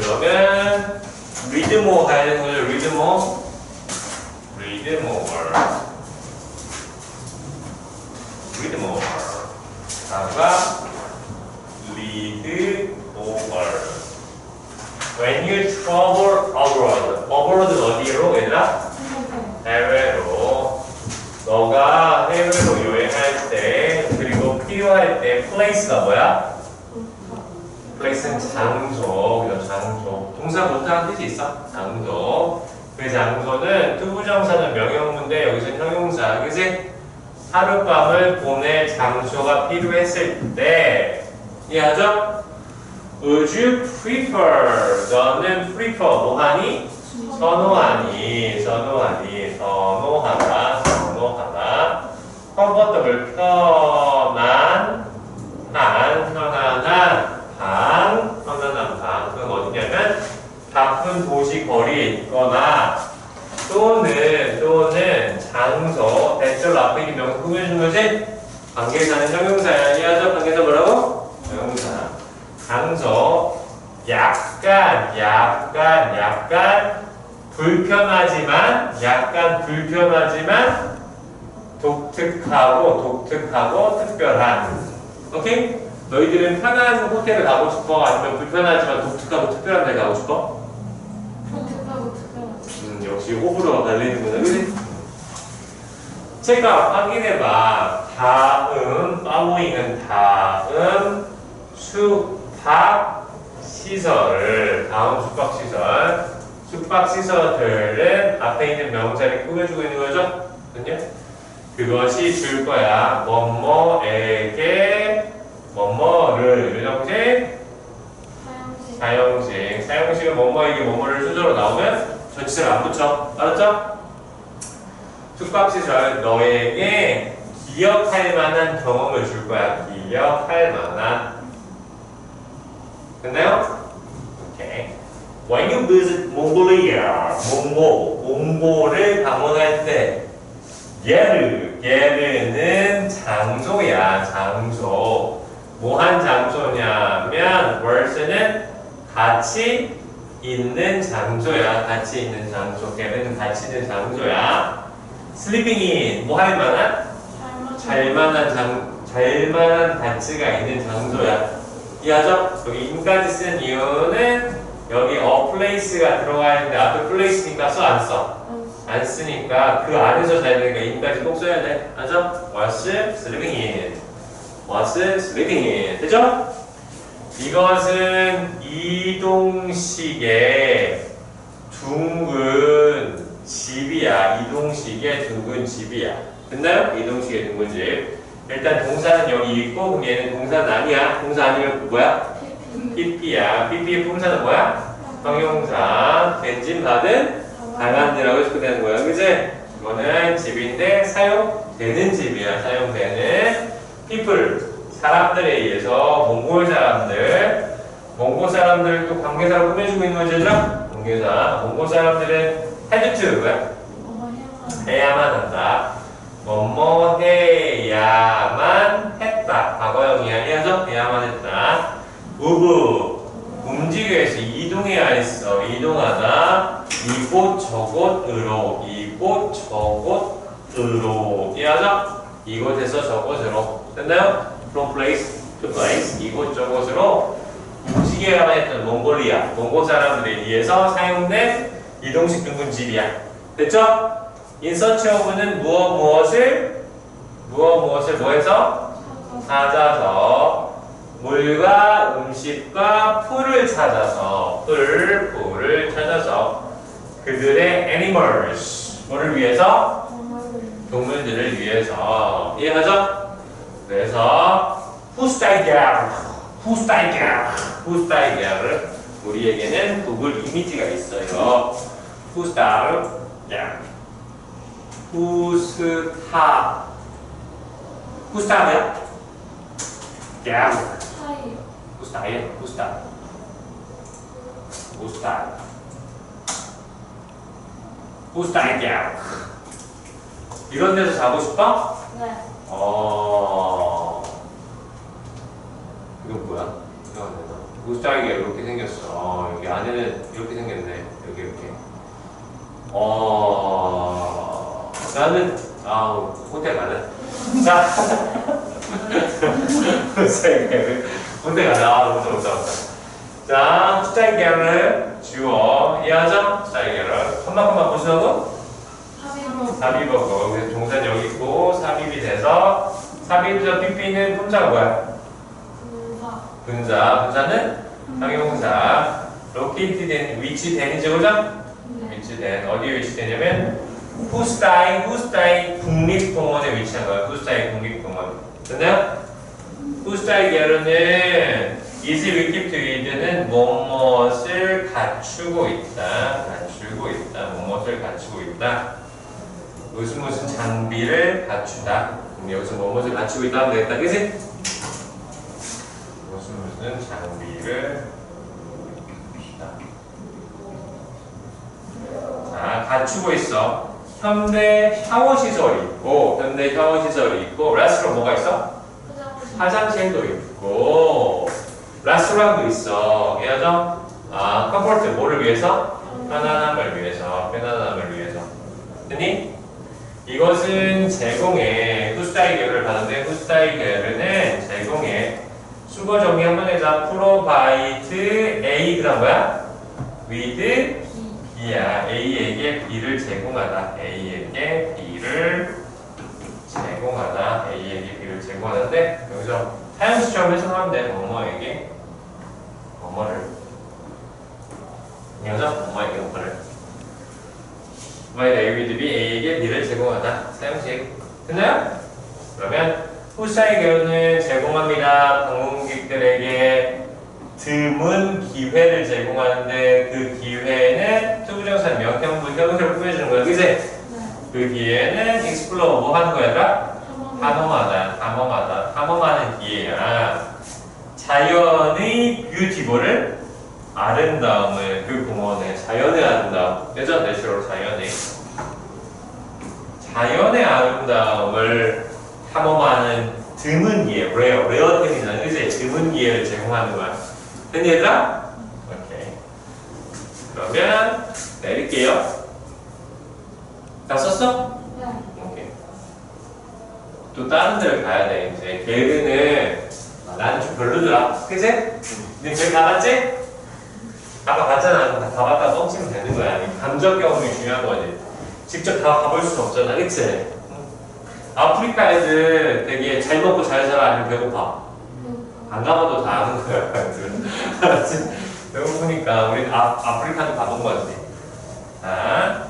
그러면 more 가야 되는 거죠. more. read more. 다음과 read over. When you travel abroad. abroad 어디로 얘들아? 해외로. 너가 해외로 여행할 때 그리고 필요할 때 place가 뭐야? Place는 장소? 장소. 동사 못하는 뜻이 있어. 장소. 그 장소는 투부정사는 명령문데 여기서 형용사. 그지? 하룻밤을 보낼 장소가 필요했을 때 이해하죠? Would you prefer? 너는 prefer 뭐하니? 선호하니, 선호하니, 선호하다, 선호하다. comfortable 편한, 한, 편안한 방, 편안한 방. 그건 어디냐면 바쁜 도시 거리에 있거나 또는 또는 장소 대절 앞에 있는 명사 꾸며준 것이 관계사는 형용사야. 이해하죠? 관계사 뭐라고? 형용사. 장소 약간 약간 약간 불편하지만 약간 불편하지만 독특하고 독특하고 특별한 오케이? 너희들은 편한 호텔을 가고 싶어? 아니면 불편하지만 독특하고 특별한 데 가고 싶어? 음, 역시 호불호가 갈리는구나 그지? 제가 확인해봐. 다음 following은 다음 숙박 시설 다음 숙박 시설. 숙박 시설들은 앞에 있는 명사를 꾸며주고 있는 거죠? 그죠? 그것이 줄 거야. 뭐뭐에게 뭐뭐를 사용식 사용식 사용식은 뭐뭐에게 뭐뭐를 수저로 나오면 전치사를 안 붙여. 알았죠? 숙박시설 너에게 기억할 만한 경험을 줄 거야. 기억할 만한. 됐나요? 오케이. When you visit Mongolia 몽고 몽고를 방문할 때 예르 예르는 장소야 장소. 뭐한 장소냐면 verse는 같이 있는 장소야 같이 있는 장소 걔는 같이 있는 장소야 in 뭐할 만한 잘 만한 장 잘 만한 가치가 있는 장소야 이해하죠? 여기 in까지 쓴 이유는 여기 a place가 들어가 있는데 앞에 place니까 써 안 써? 안 쓰니까 그 안에서 잘 되니까 in까지 꼭 써야 돼 알죠? was sleeping in was sleeping in 되죠? 이것은 이동식의 둥근 집이야. 이동식의 둥근 집이야. 됐나요? 이동식의 둥근 집. 일단 동사는 여기 있고 그럼 얘는 동사는 아니야. 동사 아니면 뭐야? PP야. PP의 품사는 뭐야? 형용사. 벤진 받은 강한지라고 해서 끝내는 거야. 그지? 이거는 집인데 사용되는 집이야. 사용되는 people. 사람들에 의해서 몽골 사람들 몽골 사람들 또 관계사로 꾸며주고 있는 거죠? 관계사. 몽골 사람들은 헤드트 뭐야? 해야만 한다. 뭐뭐 해야만 했다. 과거형이야. 이해하죠? 해야만 했다. 우브 움직여야 했어. 이동해야 했어. 이동하다. 이곳 저곳으로 이곳 저곳으로 이해하죠? 이곳에서 저곳으로 됐나요? From place to place 이곳 저곳으로 움직여야만 했던 몽골리아 몽골 사람들에 의해서 사용된 이동식 둥근 집이야. 됐죠? Search of는 무엇 무엇을 무엇 무엇을 뭐해서 찾아서 물과 음식과 풀을 찾아서 풀 풀을 찾아서 그들의 animals 뭐를 위해서 동물들을 위해서 이해하죠? 그래서 후스타이게르 후스타이게르 후스타이게르 우리에게는 구글 이미지가 있어요. 후스타르 후스타 후스타야? 게르 사이 후스타예 후스타 후스타 후스타이게르 이런 데서 자고 싶어? 네 어. 이건 뭐야? 이건 뭐야? 무스타이게 이렇게 생겼어. 어, 여기 안에는 이렇게 생겼네. 여기 이렇게. 어, 나는, 아, 호텔 가는. 자. 호텔 가자. 아, 좋다, 좋다. 자, 투자기를 주어. 이해하죠? 투자기를. 컴마 컴마 무슨하고? 삽입어고. 그래서 동산 여기 있고, 삽입이 돼서, 삽입에서 삐삐는 품자가 뭐야? 분사. 분사는 형용사. located 위치된이죠, 그죠? 네 위치된 어디에 위치되냐면 후스타이 후스타이 국립공원에 위치한 거야. 후스타이 국립공원. 됐나요? 후스타이 게르는 is equipped with는 무엇을 갖추고 있다. 갖추고 있다. 무엇을 갖추고 있다. 무슨 무슨 장비를 갖추다. 그럼 여기서 무엇을 갖추고 있다 하면 되겠다. 그지? 무슨 무슨 장비를 자, 갖추고 있어. 현대 샤워 시설이 있고, 현대 샤워 시설이 있고, 레스토랑 뭐가 있어? 화장실 화장실도 있고, 레스토랑도 있어. 이해하죠? 아, 컴포트 뭐를 위해서? 편안함을 위해서, 편안함을 위해서. 됐니? 이것은 제공해. 후스타이 계열을 받는데, 후스타이 계열은 제공해. 수거 정리 한번 해자. 프로바이트 A, 그 다음 뭐야? with 비 B야. A에게 B를 제공하다. A에게 B를 제공하다. A에게 B를 제공하는데 여기서 시점 해석하면 돼. 뭐뭐에게 뭐뭐를 여기서 뭐뭐에게 뭐뭐를 뭐에 A with B A에게 B를 제공하다. 사용식 됐나요? 그러면 후사의 경우는 제공합니다. 방문객들에게 드문 기회를 제공하는데 그 기회는 투부정사 명령부 형용사를 꾸며주는 거야. 그지? 네 그 기회는 익스플로어 뭐 하는 거야? 얘들아? 탐험 탐험하다, 탐험하다, 탐험하는 기회야. 자연의 뷰티볼을 아름다움을 그 공원의 자연의 아름다움, 그죠? 내추럴 자연의 자연의 아름다움을 탐험하는 드문 기회, 레어, 레어템이잖아, 그지? 드문 기회를 제공하는 거야. 됐니 얘들아? 오케이. 그러면 내릴게요. 다 썼어? 네 오케이. 또 다른 데를 가야 돼, 이제. 걔는 나는 좀 별로더라. 그지? 근데 걔 가봤지? 아까 봤잖아. 다 가봤다 뻥치면 되는 거야. 이 감정 경험이 중요한 거지. 직접 다 가볼 수는 없잖아. 그치? 아프리카 애들 되게 잘 먹고 잘 살아 아니면 배고파? 안 가봐도 다 아는 거야. 알았지? 배고프니까 우리 아, 아프리카도 가본 거지. 자.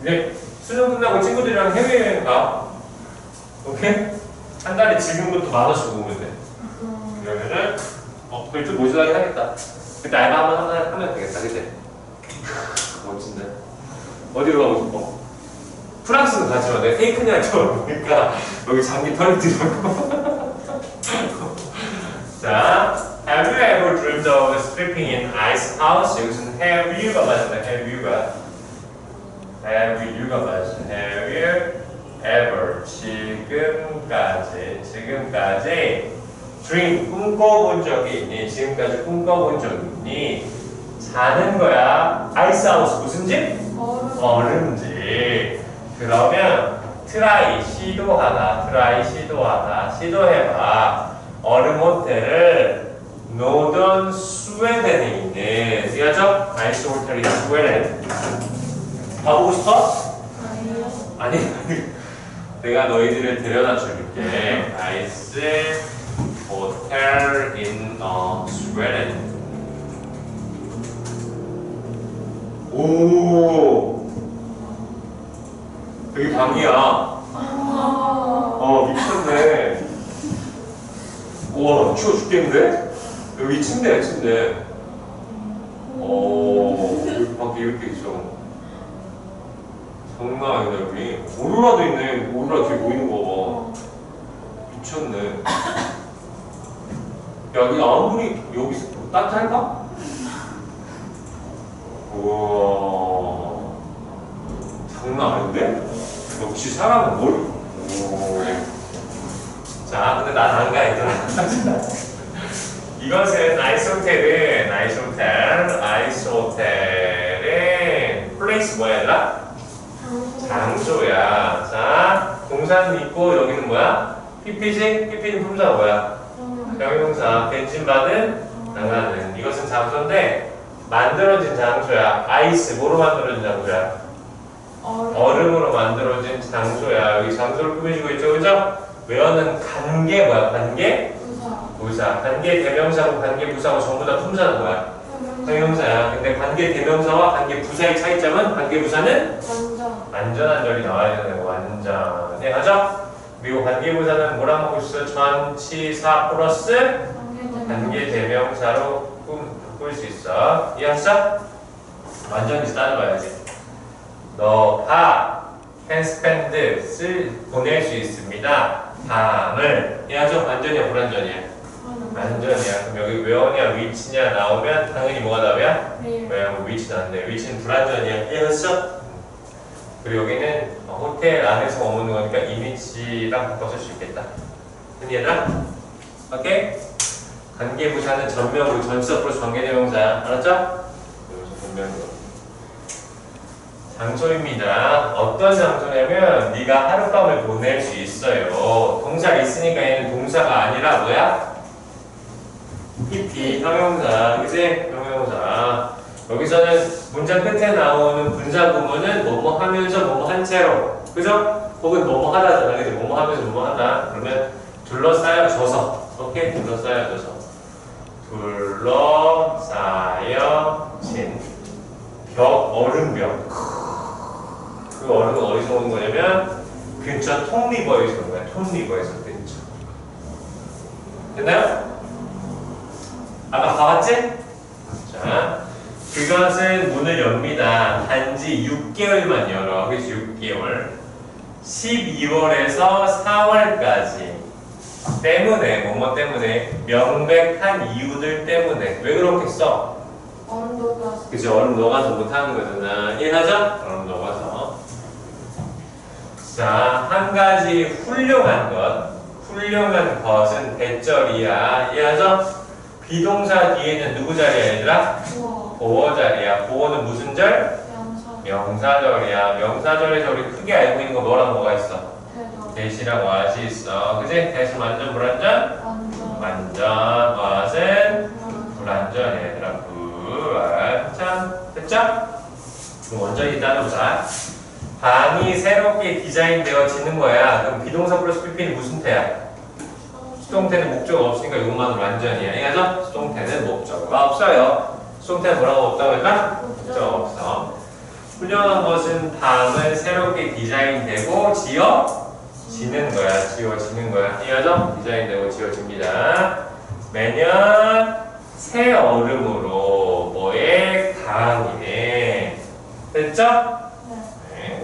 이제 수능 끝나고 친구들이랑 해외여행 가. 오케이? 한 달에 지금부터 만 원씩 모으면 돼. 음, 그러면은 어, 좀 모자라게 하겠다. 그때 알바 한번 하면 되겠다, 그치? 멋진데. 어디로 가고 싶어? 프랑스는 가지 마. 내가 페이크냐 좀 그러니까 여기 장기 털리더라고. 자, have you ever dreamed of sleeping in ice house? 여기서는 have you가 맞는다. have you가. have you가 맞아. have you ever 지금까지 지금까지 dream 꿈꿔본 적이 있니? 지금까지 꿈꿔본 적이 있니? 자는 거야. 아이스 하우스 무슨 집? 얼음 얼음지. 그러면 트라이 시도하다. 트라이 시도하다. 시도해봐. 얼음 호텔을 노던 스웨덴에 있는 이거죠? 아이스 호텔이 스웨덴. 가보고 싶어? 아니요 아니 내가 너희들을 데려다 줄게. 아이스 호텔 in 어, 스 오. 여기 방이야. 아어 미쳤네. 우와 추워 죽겠는데? 여기 침대야 침대. 오 여기 밖에 이렇게 있어. 장난 아니다 여기. 오로라도 있네. 오로라 뒤에 보이는 거 봐. 미쳤네. 여기 아무리 여기 따뜻할까? 우와 장난 아닌데? 역시 사람은 뭘? 오. 자 근데 난 안 가, 얘들아. 이것은 아이스 호텔은 아이스 호텔 아이스 호텔은 플레이스 뭐야 얘들아? 장소야 자 동사는 있고 여기는 뭐야? PP지? PP는 품사가 뭐야? 형용사 벤진 받은 나가는 이것은 장소인데 만들어진 장소야. 아이스 뭐로 만들어진 장소야? 얼음 으로 만들어진 장소야. 여기 장소를 꾸며주고 있죠. 그죠? 외어는 관계 뭐야? 관계? 부사. 관계 대명사고 관계 부사고 전부 다 품사는 뭐야? 형용사야. 근데 관계 대명사와 관계 부사의 차이점은 관계 부사는 완전한 절이 나와야 되는 거 완전 네 하죠? 그리고 관계 부사는 뭐라 하고 있어? 전치사 플러스 관계 대명사로 꾸- 바꿀 수 있어 이해하시죠? 완전히 따져봐야지 너가 can spend 쓸 보낼 수 있습니다 밤을 이해하죠? 완전이야 불완전이야? 완전이야 그럼 여기 where냐 which냐 나오면 당연히 뭐가 답이야? 왜냐면 which 나왔네 which는 불완전이야 이해하시죠? 그리고 여기는 어, 호텔 안에서 머무는 거니까 이미지랑 바꿔 쓸 수 있겠다 얘들아? 오케이? 관계 부사는 전명으로 전치사 플러스 관계대명사야 알았죠? 전명으로 장소입니다. 어떤 장소냐면 네가 하룻밤을 보낼 수 있어요. 동사가 있으니까 얘는 동사가 아니라 뭐야? PP 형용사 그지? 형용사 여기서는 문장 끝에 나오는 분사 구문은 뭐뭐 하면서 뭐뭐 한 채로 그죠? 혹은 뭐뭐 하다잖아? 뭐뭐 하면서 뭐뭐 하다 그러면 둘러싸여져서 오케이? 둘러싸여져서 둘러싸여진 벽 얼음벽. 그 얼음은 어디서 오는 거냐면 근처 톰리버에서 오는 거야. 톰리버에서 근처. 됐나요? 아까 봐봤지? 자 그것은 문을 엽니다. 단지 6개월만 열어. 그래서 6개월. 12월에서 4월까지 때문에 뭐뭐 때문에 명백한 이유들 때문에 왜 그렇게 써? 그치 얼음 녹아서 못하는 거잖아 이해하죠? 얼음 녹아서 자한 가지 훌륭한 것 훌륭한 것은 대절이야 이해하죠? 비동사 뒤에는 누구 자리야 얘들아? 보어 자리야 보어는 무슨 절? 명사절이야 명사절에서 우리 크게 알고 있는 거 뭐랑 뭐가 있어? 대시랑 왓이 있어 그치? 대시 완전 불완전? 완전 왓은 불완전 얘들아 불완전 됐죠? 그럼 완전히 따져보자 방이 새롭게 디자인되어지는 거야 그럼 비동사 플러스 PP는 무슨 태야? 수동태는 목적어 없으니까 이것만으로 완전이야 이해하죠? 수동태는 목적어가 없어요 수동태는 뭐라고 없다고 할까? 목적어 없어 훌륭한 것은 방은 새롭게 디자인되고 지어 지는 거야 지어지는 거야 이해하죠? 디자인되고 지어집니다 매년 새 얼음으로 뭐의 강이네 됐죠? 네.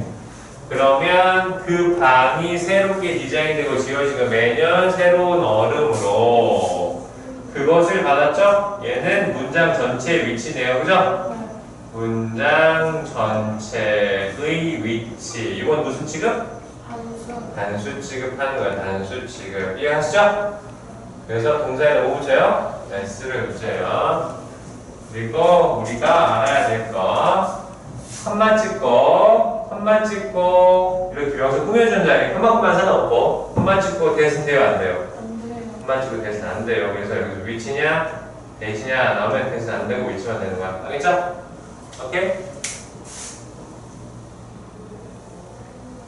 그러면 그 방이 새롭게 디자인되고 지어지면 매년 새로운 얼음으로 그것을 받았죠? 얘는 문장 전체의 위치네요. 그죠? 문장 전체의 위치. 이건 무슨 취급? 단수 취급하는 거야. 단수 취급. 이해하시죠? 그래서 동사에다 뭐 붙여요? s를 붙여요. 그리고 우리가 알아야 될 거. 컴마 찍고, 컴마 찍고, 이렇게 여기서 꾸며준 자리, 컴마컴마 상관없고, 컴마 찍고 대신 돼요, 안 돼요? 컴마 찍고 대신 안 돼요. 그래서 여기서 위치냐, 대시냐 나오면 대신 안 되고 위치만 되는 거야. 알겠죠? 오케이?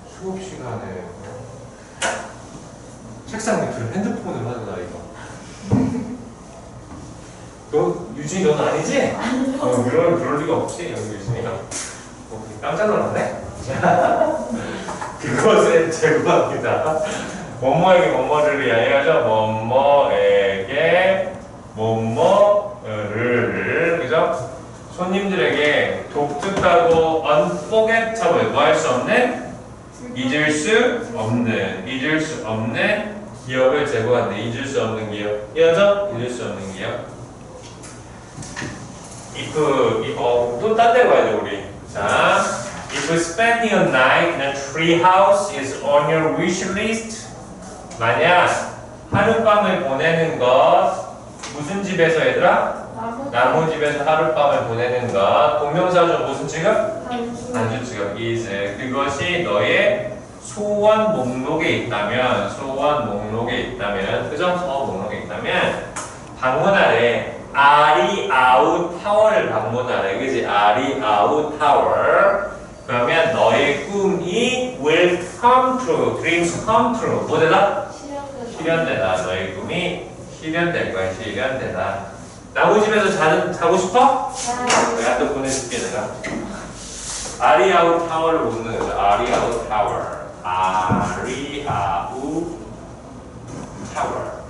수업 시간에 책상 밑으로 핸드폰을 하잖아, 이거. 너, 유진이 넌 아니지? 어, 그럴, 그럴 리가 없지, 여기 유진이가. 어, 깜짝 놀랐네? 그것을 제공합니다. 뭐뭐에게 뭐뭐를 이야기하죠? 뭐뭐에게 뭐뭐를 그죠? 손님들에게 독특하고 unforgettable 뭐 할 수 없는 잊을 수 없는 잊을 수 없는 기억을 제공한다. 잊을 수 없는 기억. 이해하죠? 잊을 수 없는 기억. if if 어, 또딴 데 가야 돼 우리. 자, if spending a night in a tree house is on your wish list, 만약 하룻밤을 보내는 것 무슨 집에서 얘들아? 나무. 집에서 하룻밤을 보내는가? 동명사 죠. 무슨 지금? 단수 지금 is. 그것이 너의 소원 목록에 있다면, 소원 목록에 있다면, 그죠? 소원 목록에 있다면, 방문하래. 아리아우 타워를 방문하래. 그지? 아리아우 타워. 그러면 너의 꿈이 will come true. dreams come true. 뭐 되다? 실현된. 실현되다. 너의 꿈이 실현될 거야. 실현되다. 나무 집에서 자는, 자고 싶어? 내가 또 보내줄게 내가. 아리아우 타워를 묻는 거죠. 아리아우 타워. 아리아우 타워.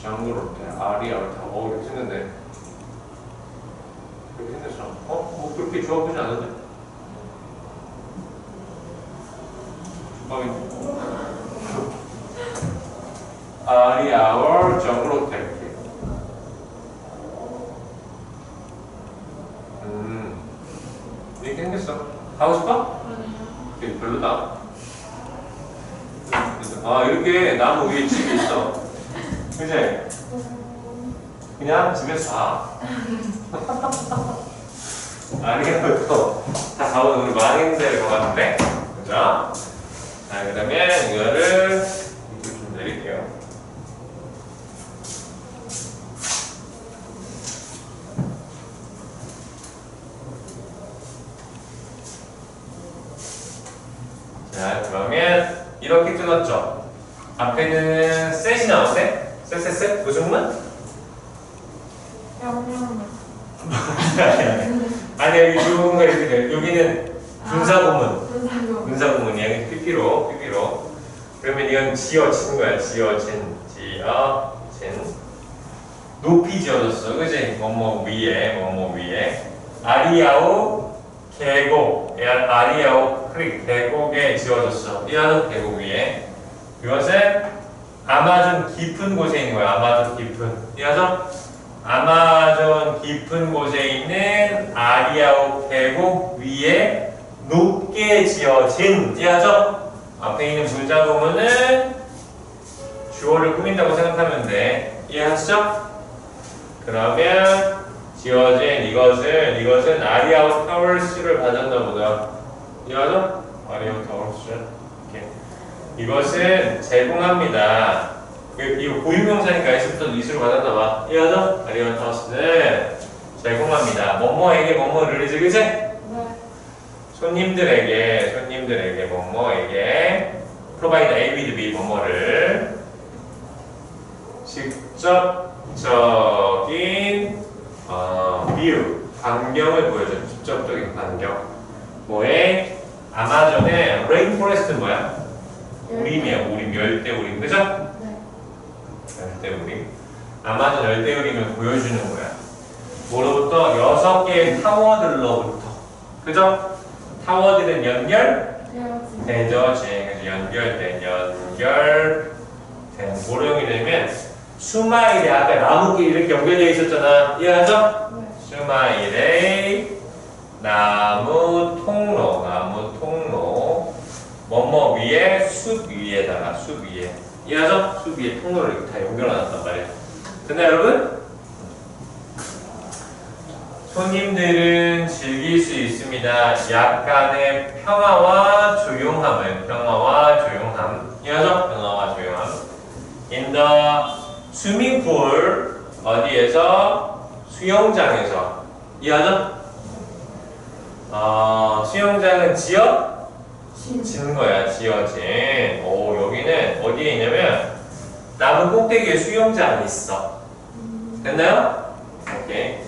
정으로 돼. 아리아우 타워. 어, 이렇게 생겼네. 이렇게 생겼어. 어? 뭐 그렇게 좋아 보지 않은데? 아리아워 정으로 돼. 음, 이렇게 생겼어. 가고 싶어? 이게 별로다. 아, 이렇게 나무 위에 집이 있어. 그지? 그냥 집에서 자. 아니겠고, 다 가면 오늘 망행될 것 같은데? 그죠? 자, 그러면 이거를 이렇게 좀 내릴게요. 자, 그러면 이렇게 뜯었죠. 앞에는 셋이 나오네? 셋셋셋? 무슨 문? 영영. 아니, 여기 거 이렇게 돼. 여기는 분사구문. 분사구. 분사구문이야. 여기 PP로, PP로. 그러면 이건 지어진 거야. 지어진, 지어진. 높이 지어졌어. 그지? 뭐뭐 위에, 뭐뭐 위에. 아리아우 계곡. 야, 아리아우 크릭 계곡에 지어졌어. 이하는 계곡 위에. 이것은 아마존 깊은 곳에 있는 거야. 아마존 깊은. 이해하죠? 아마존 깊은 곳에 있는 아리아우 계곡 위에 높게 지어진. 이해하죠? 앞에 있는 분자구문은 주어를 꾸민다고 생각하면 돼. 이해하시죠? 그러면 지어진 이것은 이것은 아리아우 타월스를 받았나 보다. 이해하죠? 아리아우 타월스. 이것은 제공합니다. 그- 이거 고유명사니까 S부터 이수를 받았나 봐. 이해하죠? 아리아우 타월스는 제공합니다. 뭐뭐에게 뭐뭐를 리즈 그지? 네. 손님들에게 손님들에게 뭐뭐에게 provide A with B 뭐뭐를 직접적인 어, view 광경을 보여줘 직접적인 광경 뭐에 아마존의 레인포레스트는 뭐야? 우림이야 우림 열대 우림 그죠? 네. 열대 우림 아마존 열대 우림을 보여주는 거야 뭐로부터 여섯 개의 타워들로부터 그죠? 타워들은 연결. 되죠 그래서 연결된 연결된 모형이 되면 수마일에 아까 나무끼리 이렇게 연결되어 있었잖아 이해하죠? 네. 수마일의 나무 통로 나무 통로 뭐뭐 위에 숲 위에다가 숲 위에 이해하죠? 숲 위에 통로를 이렇게 다 연결해놨단 말이야 됐나요 여러분? 손님들은 즐길 수 있습니다. 약간의 평화와 조용함을 평화와 조용함 이해하죠? 평화와 조용함 In the swimming pool 어디에서 수영장에서 이해하죠? 어, 수영장은 지어 진. 진 거야 지어진. 오 여기는 어디에 있냐면 나무 꼭대기에 수영장이 있어. 됐나요? 오케이.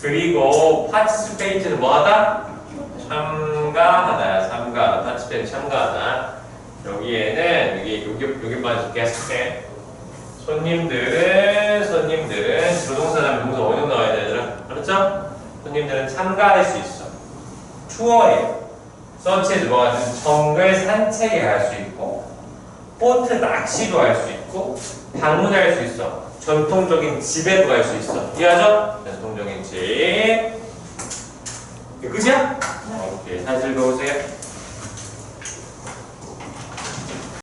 그리고 participate는 뭐하다? 참가하다. 참가. participate 참가하다. 여기에는 여기 여기 여기 빠져 게스트. 손님들은 손님들은 조동사나 동사 어디 나와야 되더라? 그렇죠? 손님들은 참가할 수 있어. 투어에 뭐 같은 정글 산책에 갈 수 있고 보트 낚시도 할 수 있고 방문할 수 있어. 전통적인 집에도 갈 수 있어. 이해하죠? 전통적인 집. 끝이야? 오케이. 잘 즐거우세요.